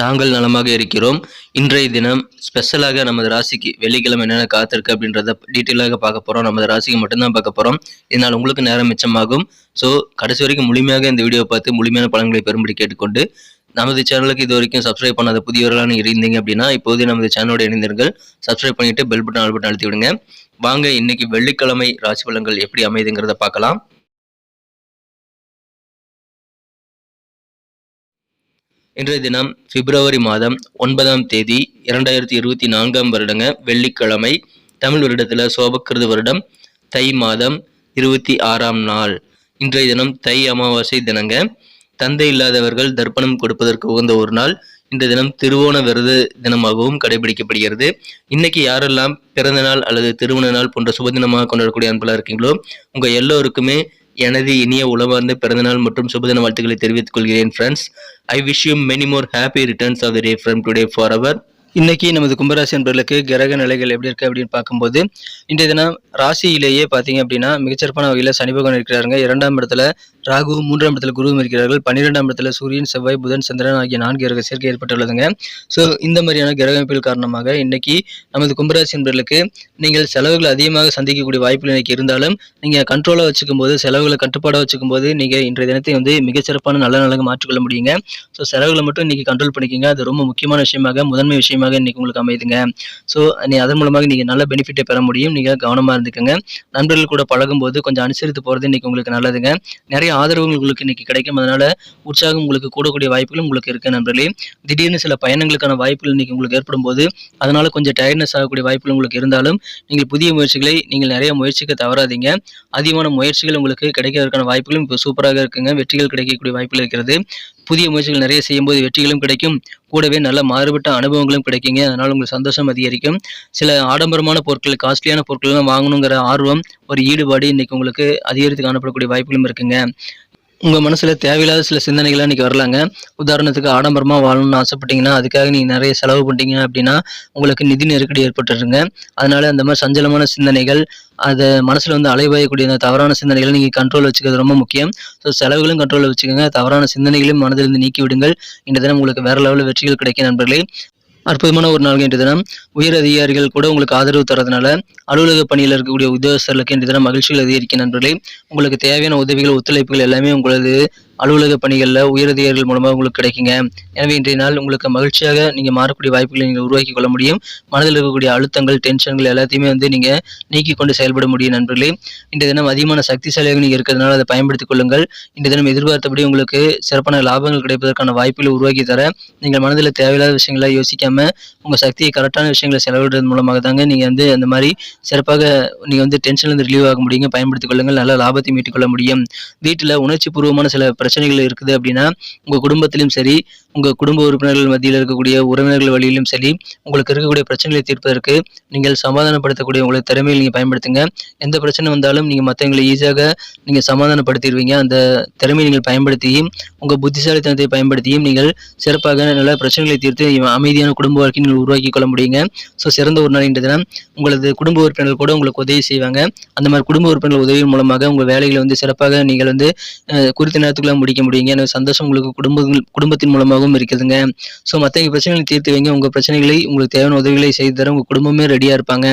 நாங்கள் நலமாக இருக்கிறோம். இன்றைய தினம் ஸ்பெஷலாக நமது ராசிக்கு வெள்ளிக்கிழமை என்னென்ன காத்திருக்கு அப்படின்றத டீட்டெயிலாக பார்க்க போகிறோம் நமது ராசிக்கு மட்டும்தான் பார்க்க போகிறோம் இதனால் உங்களுக்கு நேரம் மிச்சமாகும். ஸோ கடைசி வரைக்கும் முழுமையாக இந்த வீடியோவை பார்த்து முழுமையான பலன்களை பெறும்படி கேட்டுக்கொண்டு நமது சேனலுக்கு இது வரைக்கும் சப்ஸ்கிரைப் பண்ணாத புதியவர்களான இருந்தீங்க அப்படின்னா இப்போது நமது சேனலோட இணைந்தீர்கள் சப்ஸ்கிரைப் பண்ணிட்டு பெல் பட்டன் ஆல் பட்டன் அழுத்தி விடுங்க. வாங்க இன்னைக்கு வெள்ளிக்கிழமை ராசி பலன்கள் எப்படி அமைதுங்கிறத பார்க்கலாம். இன்றைய தினம் பிப்ரவரி மாதம் ஒன்பதாம் தேதி இரண்டாயிரத்தி இருபத்தி நான்காம் வருடங்க வெள்ளிக்கிழமை தமிழ் வருடத்தில் சோபக்கிருத வருடம் தை மாதம் இருபத்தி ஆறாம் நாள். இன்றைய தினம் தை அமாவாசை தினங்க தந்தை இல்லாதவர்கள் தர்ப்பணம் கொடுப்பதற்கு உகந்த ஒரு நாள். இந்த தினம் திருவோண விரத தினமாகவும் கடைபிடிக்கப்படுகிறது. இன்னைக்கு யாரெல்லாம் பிறந்த நாள் அல்லது திருமண நாள் போன்ற சுப தினமாக கொண்டாடக்கூடிய அன்பெல்லாம் இருக்கீங்களோ உங்கள் எல்லோருக்குமே எனது இனிய உளவார்ந்த பிறந்தநாள் மற்றும் சுபதின வாழ்த்துக்களை தெரிவித்துக் கொள்கிறேன் friends I wish you many more happy returns of the day from today for our இன்னைக்கு நமது கும்பராசி என்பவர்களுக்கு கிரக நிலைகள் எப்படி இருக்கு அப்படின்னு பார்க்கும்போது இன்றைய தினம் ராசியிலேயே பார்த்தீங்க அப்படின்னா மிகச்சிறப்பான வகையில் சனி பகவான் இருக்கிறாருங்க. இரண்டாம் இடத்துல ராகு மூன்றாம் இடத்துல குருவும் இருக்கிறார்கள். பன்னிரெண்டாம் இடத்துல சூரியன் செவ்வாய் புதன் சந்திரன் ஆகிய நான்கு கிரக சேர்க்கை ஏற்பட்டுள்ளதுங்க. ஸோ இந்த மாதிரியான கிரக அமைப்புகள் காரணமாக இன்னைக்கு நமது கும்பராசி நண்பர்களுக்கு நீங்கள் செலவுகள் அதிகமாக சந்திக்கக்கூடிய வாய்ப்புகள் இன்னைக்கு இருந்தாலும் நீங்கள் கண்ட்ரோலாக வச்சுக்கும் போது செலவுகளை கட்டுப்பாடாக வச்சுக்கும் போது நீங்கள் இன்றைய தினத்தை வந்து மிகச்சிறப்பான நல்ல நல்ல மாற்றிக்கொள்ள முடியுங்க. ஸோ செலவுகளை மட்டும் இன்னைக்கு கண்ட்ரோல் பண்ணிக்கோங்க. அது ரொம்ப முக்கியமான விஷயமாக முதன்மை விஷயமாக இன்னைக்கு உங்களுக்கு அமைதுங்க ஸோ நீ அதன் மூலமாக நீங்கள் நல்ல பெனிஃபிட்டை பெற முடியும். நீங்கள் கவனமாக இருந்துக்கோங்க. நண்பர்கள் கூட பழகும்போது கொஞ்சம் அனுசரித்து போகிறது இன்னைக்கு உங்களுக்கு நல்லதுங்க. நிறைய ஆதரவு உங்களுக்கு இன்னைக்கு கிடைக்கும். அதனால உற்சாகம் உங்களுக்கு கூடக்கூடிய வாய்ப்புகள் உங்களுக்கு இருக்கு நண்பர்களே. திடீர்னு சில பயணங்களுக்கான வாய்ப்புகள் இன்னைக்கு உங்களுக்கு ஏற்படும் போது அதனால கொஞ்சம் டயர்ட்னஸ் ஆகக்கூடிய வாய்ப்புகள் உங்களுக்கு இருந்தாலும் நீங்கள் புதிய முயற்சிகளை நீங்கள் நிறைய முயற்சிக்க தவறாதீங்க. அதிகமான முயற்சிகள் உங்களுக்கு கிடைக்கிறதுக்கான வாய்ப்புகளும் இப்போ சூப்பராக இருக்குங்க. வெற்றிகள் கிடைக்கக்கூடிய வாய்ப்புகள் இருக்கிறது. புதிய முயற்சிகள் நிறைய செய்யும்போது வெற்றிகளும் கிடைக்கும். கூடவே நல்ல மாறுபட்ட அனுபவங்களும் கிடைக்குங்க. அதனால் உங்களுக்கு சந்தோஷம் அதிகரிக்கும். சில ஆடம்பரமான பொருட்கள் காஸ்ட்லியான பொருட்கள்லாம் வாங்கணுங்கிற ஆர்வம் ஒரு ஈடுபாடு இன்னைக்கு உங்களுக்கு அதிகரித்து காணப்படக்கூடிய வாய்ப்புகளும் இருக்குங்க. உங்கள் மனசில் தேவையில்லாத சில சிந்தனைகள்லாம் இன்றைக்கி வரலாங்க. உதாரணத்துக்கு ஆடம்பரமாக வாழணும்னு ஆசைப்பட்டீங்கன்னா அதுக்காக நீங்கள் நிறைய செலவு பண்ணிட்டீங்க அப்படின்னா உங்களுக்கு நிதி நெருக்கடி ஏற்பட்டுருங்க. அதனால் அந்த மாதிரி சஞ்சலமான சிந்தனைகள் அதை மனசில் வந்து அலைவாயக்கூடிய அந்த தவறான சிந்தனைகளை நீங்கள் கண்ட்ரோல் வச்சுக்கிறது ரொம்ப முக்கியம். ஸோ செலவுகளும் கண்ட்ரோலில் வச்சுக்கோங்க. தவறான சிந்தனைகளையும் மனதிலிருந்து நீக்கி விடுங்கள் இந்த தினம் உங்களுக்கு வேறு லெவலில் வெற்றிகள் கிடைக்கும் நண்பர்களே. அற்புதமான ஒரு நாள் இன்றைய தினம். உயர் அதிகாரிகள் கூட உங்களுக்கு ஆதரவு தரதுனால அலுவலக பணியில் இருக்கக்கூடிய உத்தியோகஸ்தர்களுக்கு இன்றைய தினம் மகிழ்ச்சிகள் அதிகரிக்க நண்பர்களே. உங்களுக்கு தேவையான உதவிகள் ஒத்துழைப்புகள் எல்லாமே உங்களது அலுவலக பணிகளில் உயரதிகாரிகள் மூலமாக உங்களுக்கு கிடைக்குங்க. எனவே இன்றைய நாள் உங்களுக்கு மகிழ்ச்சியாக நீங்கள் மாறக்கூடிய வாய்ப்புகளை நீங்கள் உருவாக்கி கொள்ள முடியும். மனதில் இருக்கக்கூடிய அழுத்தங்கள் டென்ஷன்கள் எல்லாத்தையுமே வந்து நீங்கள் நீக்கி கொண்டு செயல்பட முடியும் நண்பர்களே. இன்றைய தினம் அதிகமான சக்திசாலியாக நீங்கள் இருக்கிறதுனால அதை பயன்படுத்திக் கொள்ளுங்கள். இன்றைய தினம் எதிர்பார்த்தபடி உங்களுக்கு சிறப்பான லாபங்கள் கிடைப்பதற்கான வாய்ப்புகளை உருவாக்கி தர நீங்கள் மனதில் தேவையில்லாத விஷயங்களை யோசிக்காம உங்கள் சக்தியை கரெக்டான விஷயங்களை செலவிடுறது மூலமாக தாங்க நீங்கள் வந்து அந்த மாதிரி சிறப்பாக நீங்கள் வந்து டென்ஷன்லேருந்து ரிலீவ் ஆக முடியுங்க. பயன்படுத்திக் கொள்ளுங்கள். நல்ல லாபத்தை மீட்டுக்கொள்ள முடியும். வீட்டில் உணர்ச்சி பூர்வமான சில பிரச்சனைகள் இருக்குது அப்படின்னா உங்கள் குடும்பத்திலும் சரி உங்கள் குடும்ப உறுப்பினர்கள் மத்தியில் இருக்கக்கூடிய உறவினர்கள் வழியிலும் சரி உங்களுக்கு இருக்கக்கூடிய பிரச்சனைகளை தீர்ப்பதற்கு நீங்கள் சமாதானப்படுத்தக்கூடிய உங்களை திறமையை நீங்கள் பயன்படுத்துங்க. எந்த பிரச்சனை வந்தாலும் நீங்கள் மற்றவங்களை ஈஸியாக நீங்கள் சமாதானப்படுத்திடுவீங்க. அந்த திறமையை நீங்கள் பயன்படுத்தியும் உங்கள் புத்திசாலித்தனத்தை பயன்படுத்தியும் நீங்கள் சிறப்பாக நல்ல பிரச்சனைகளை தீர்த்து அமைதியான குடும்ப வாழ்க்கையை நீங்கள் உருவாக்கி கொள்ள முடியுங்க. ஸோ சிறந்த ஒரு நாள் இன்று தினம். உங்களது குடும்ப உறுப்பினர்கள் கூட உங்களுக்கு உதவி செய்வாங்க. அந்த மாதிரி குடும்ப உறுப்பினர்கள் உதவியின் மூலமாக உங்கள் வேலைகளை வந்து சிறப்பாக நீங்கள் வந்து குறித்த நேரத்துக்குள்ள முடிக்க முடியுங்க. எனவே சந்தோஷம் உங்களுக்கு குடும்பங்கள் குடும்பத்தின் மூலமாகவும் இருக்குதுங்க. ஸோ மற்றவங்க பிரச்சனைகளை தீர்த்து வைங்க. உங்கள் பிரச்சனைகளை உங்களுக்கு தேவையான உதவிகளை செய்து தர உங்கள் குடும்பமே ரெடியாக இருப்பாங்க.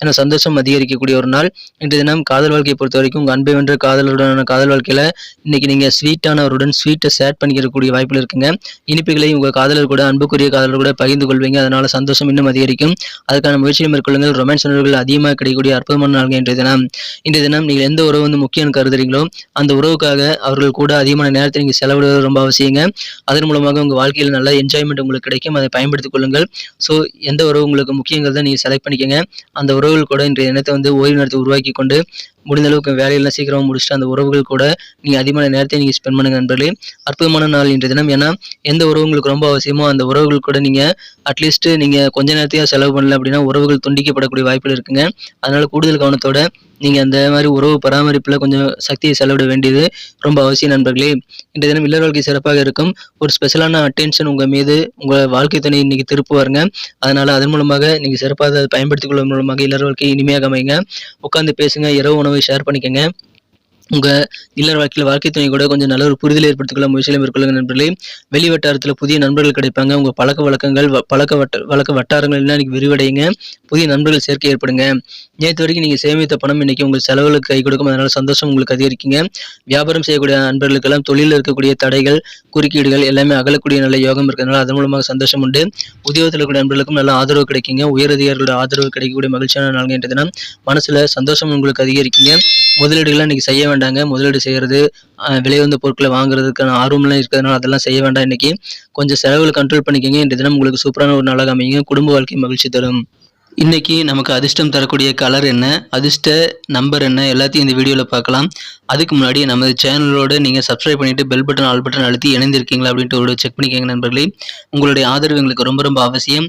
ஏன்னா சந்தோஷம் அதிகரிக்கக்கூடிய ஒரு நாள். இன்றைய தினம் காதல் வாழ்க்கையை பொறுத்த வரைக்கும் உங்கள் அன்பை வென்ற காதலுடனான காதல் வாழ்க்கையில் இன்னைக்கு நீங்கள் ஸ்வீட்டானவருடன் ஸ்வீட்டை ஷேர் பண்ணிக்கக்கூடிய வாய்ப்பில் இருக்குங்க. இனிப்புகளை உங்கள் காதலர் கூட அன்புக்குரிய காதலர் கூட பகிர்ந்து கொள்வீங்க. அதனால சந்தோஷம் இன்னும் அதிகரிக்கும். அதுக்கான முயற்சியை மேற்கொள்ளுங்கள். ரொமான்ஸ் உணர்வுகள் அதிகமாக கிடைக்கக்கூடிய அற்புதமான நாள்கள் இன்றைய தினம். இன்றைய தினம் நீங்கள் எந்த உறவு வந்து முக்கியம் கருதுறீங்களோ அந்த உறவுக்காக அவர்கள் கூட அதிகமான நேரத்தை நீங்கள் செலவிடுவது ரொம்ப அவசியங்க. அதன் மூலமாக உங்கள் வாழ்க்கையில் நல்ல என்ஜாய்மெண்ட் உங்களுக்கு கிடைக்கும். அதை பயன்படுத்திக் கொள்ளுங்கள். ஸோ எந்த உறவு உங்களுக்கு முக்கியங்கிறத நீங்கள் செலக்ட் பண்ணிக்கோங்க. அந்த உறவுகள் கூட இன்றைய இனத்தை வந்து ஓய்வு நேரத்தை உருவாக்கி கொண்டு முடிந்த அளவுக்கு வேலையெல்லாம் சீக்கிரமாக முடிச்சுட்டு அந்த உறவுகள் கூட நீங்கள் அதிகமான நேரத்தை நீங்கள் ஸ்பெண்ட் பண்ணுங்க நண்பர்களே. அற்புதமான நாள் இன்றைய தினம். ஏன்னா எந்த உறவுங்களுக்கு ரொம்ப அவசியமோ அந்த உறவுகள் கூட நீங்கள் அட்லீஸ்ட் நீங்கள் கொஞ்ச நேரத்தையாக செலவு பண்ணல அப்படின்னா உறவுகள் துண்டிக்கப்படக்கூடிய வாய்ப்புகள் இருக்குங்க. அதனால கூடுதல் கவனத்தோட நீங்கள் அந்த மாதிரி உறவு பராமரிப்பில் கொஞ்சம் சக்தியை செலவிட வேண்டியது ரொம்ப அவசியம் நண்பர்களே. இன்றைய தினம் இல்லற வாழ்க்கை சிறப்பாக இருக்கும். ஒரு ஸ்பெஷலான அட்டென்ஷன் உங்கள் மீது உங்கள் வாழ்க்கை துணை இன்னைக்கு திருப்புவாருங்க அதனால் அதன் மூலமாக நீங்கள் சிறப்பாக அதை பயன்படுத்திக் கொள்வதன் மூலமாக இல்லற வாழ்க்கை இனிமையாக அமைங்க உட்காந்து பேசுங்க. இரவு உணவு ஷேர் பண்ணிக்கோங்க. உங்கள் இல்லற வாழ்க்கையில் வாழ்க்கை துணை கூட கொஞ்சம் நல்ல ஒரு புரிதல் ஏற்படுத்திக்கொள்ள முயற்சிகளை மேற்கொள்ளுங்க நண்பர்களே. வெளி வட்டாரத்தில் புதிய நண்பர்கள் கிடைப்பாங்க. உங்கள் பழக்க வழக்கங்கள் வ- பழக்க வட்ட வழக்க வட்டாரங்கள் எல்லாம் இன்னைக்கு விரிவடையுங்க. புதிய நண்பர்கள் சேர்க்கை ஏற்படுங்க. நேற்று வரைக்கும் நீங்கள் சேமித்த பணம் இன்னைக்கு உங்கள் செலவுகளுக்கு கை கொடுக்கும். அதனால் சந்தோஷம் உங்களுக்கு அதிகரிக்குங்க. வியாபாரம் செய்யக்கூடிய நண்பர்களுக்கெல்லாம் தொழிலில் இருக்கக்கூடிய தடைகள் குறுக்கீடுகள் எல்லாமே அகலக்கூடிய நல்ல யோகம் இருக்கிறதுனால அதன் மூலமாக சந்தோஷம் உண்டு. உத்தியோகத்தில் இருக்கக்கூடிய நண்பர்களுக்கும் நல்ல ஆதரவு கிடைக்குங்க. உயரதிகாரிகளோட ஆதரவு கிடைக்கக்கூடிய மகிழ்ச்சியான நாள்ங்க இன்றைய தினம். மனசுல சந்தோஷம் உங்களுக்கு அதிகரிக்குங்க. முதலீடுகள்லாம் இன்றைக்கி செய்ய வேண்டாங்க. முதலீடு செய்யறது விலை வந்த பொருட்களை வாங்குறதுக்கான ஆர்வம்லாம் இருக்கிறதுனால அதெல்லாம் செய்ய வேண்டாம். இன்றைக்கி கொஞ்சம் செலவுகளை கண்ட்ரோல் பண்ணிக்கங்க. இன்றைய தினம் உங்களுக்கு சூப்பரான ஒரு நாளாக அமைங்க குடும்ப வாழ்க்கை மகிழ்ச்சி தரும். இன்றைக்கி நமக்கு அதிர்ஷ்டம் தரக்கூடிய கலர் என்ன? அதிர்ஷ்ட நம்பர் என்ன? எல்லாத்தையும் இந்த வீடியோவில் பார்க்கலாம். அதுக்கு முன்னாடி நமது சேனலோடு நீங்கள் சப்ஸ்கிரைப் பண்ணிட்டு பெல் பட்டன் ஆல் பட்டன் அழுத்தி இணைந்திருக்கீங்களா அப்படின்ட்டு ஒரு செக் பண்ணிக்கோங்க நண்பர்களே. உங்களுடைய ஆதரவு எங்களுக்கு ரொம்ப ரொம்ப அவசியம்.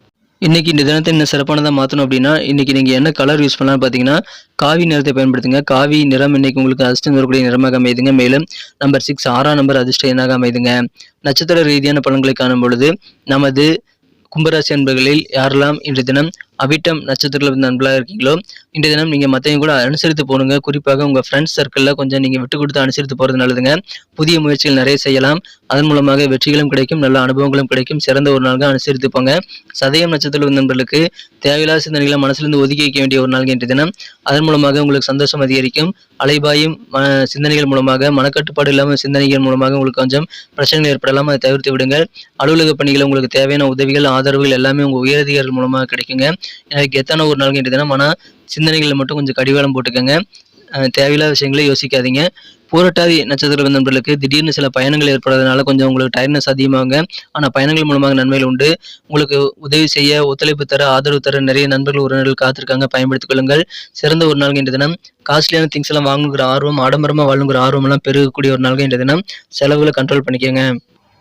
இன்றைக்கி இந்த தினத்தை இன்னும் சிறப்பானதாக மாற்றணும் அப்படின்னா இன்றைக்கி நீங்கள் என்ன கலர் யூஸ் பண்ணலாம்னு பார்த்தீங்கன்னா காவி நிறத்தை பயன்படுத்துங்க. காவி நிறம் இன்னைக்கு உங்களுக்கு அதிர்ஷ்டம் வரக்கூடிய நிறமாக அமைதுங்க. மேலும் நம்பர் சிக்ஸ் ஆறாம் நம்பர் அதிர்ஷ்ட எண்ணாக அமைதுங்க. நட்சத்திர ரீதியான பலன்களை காணும் பொழுது நமது கும்பராசி அன்பர்களில் யாரெல்லாம் இன்றைய தினம் அவிட்டம் நட்சத்திரத்தில் நண்பர்களாக இருக்கீங்களோ இன்றைய தினம் நீங்கள் மற்றவங்க கூட அனுசரித்து போகணுங்க குறிப்பாக உங்கள் ஃப்ரெண்ட்ஸ் சர்க்கிளில் கொஞ்சம் நீங்கள் விட்டு கொடுத்து அனுசரித்து போகிறது நல்லதுங்க. புதிய முயற்சிகள் நிறைய செய்யலாம். அதன் மூலமாக வெற்றிகளும் கிடைக்கும் நல்ல அனுபவங்களும் கிடைக்கும். சிறந்த ஒரு நாளாக அனுசரித்து போங்க. சதயம் நட்சத்திரம் நண்பர்களுக்கு தேவையில்லாத சிந்தனைகளை மனசிலிருந்து ஒதுக்கி வைக்க வேண்டிய ஒரு நாள் இன்றைய தினம். அதன் மூலமாக உங்களுக்கு சந்தோஷம் அதிகரிக்கும். அலைபாயும் சிந்தனைகள் மூலமாக மனக்கட்டுப்பாடு இல்லாமல் சிந்தனைகள் மூலமாக உங்களுக்கு கொஞ்சம் பிரச்சனைகள் ஏற்படலாம். அதை தவிர்த்து விடுங்கள். அலுவலக பணிகளை உங்களுக்கு தேவையான உதவிகள் ஆதரவுகள் எல்லாமே உங்கள் உயரதிகாரிகள் மூலமாக கிடைக்குங்க. எனக்கு எத்தனை ஒரு நாள் இன்றைய தினம்? ஆனால் சிந்தனைகளில் மட்டும் கொஞ்சம் கடிவாளம் போட்டுக்கோங்க. தேவையில்லாத விஷயங்களை யோசிக்காதீங்க. பூரட்டாதி நட்சத்திர நண்பர்களுக்கு திடீர்னு சில பயணங்கள் ஏற்படுறதுனால கொஞ்சம் உங்களுக்கு டயர்னஸ் அதிகமாகுங்க. ஆனால் பயணங்கள் மூலமாக நன்மைகள் உண்டு. உங்களுக்கு உதவி செய்ய ஒத்துழைப்பு தர ஆதரவு தர நிறைய நண்பர்கள் உறவினர்கள் காத்திருக்காங்க. பயன்படுத்திக் கொள்ளுங்கள். சிறந்த ஒரு நாள் இன்றைய தினம். காஸ்ட்லியான திங்ஸ் எல்லாம் வாங்குங்கிற ஆர்வம் ஆடம்பரமாக வாழுங்கிற ஆர்வம்லாம் பெருகக்கூடிய ஒரு நாள் இன்றைய தினம். செலவுகளை கண்ட்ரோல் பண்ணிக்கோங்க.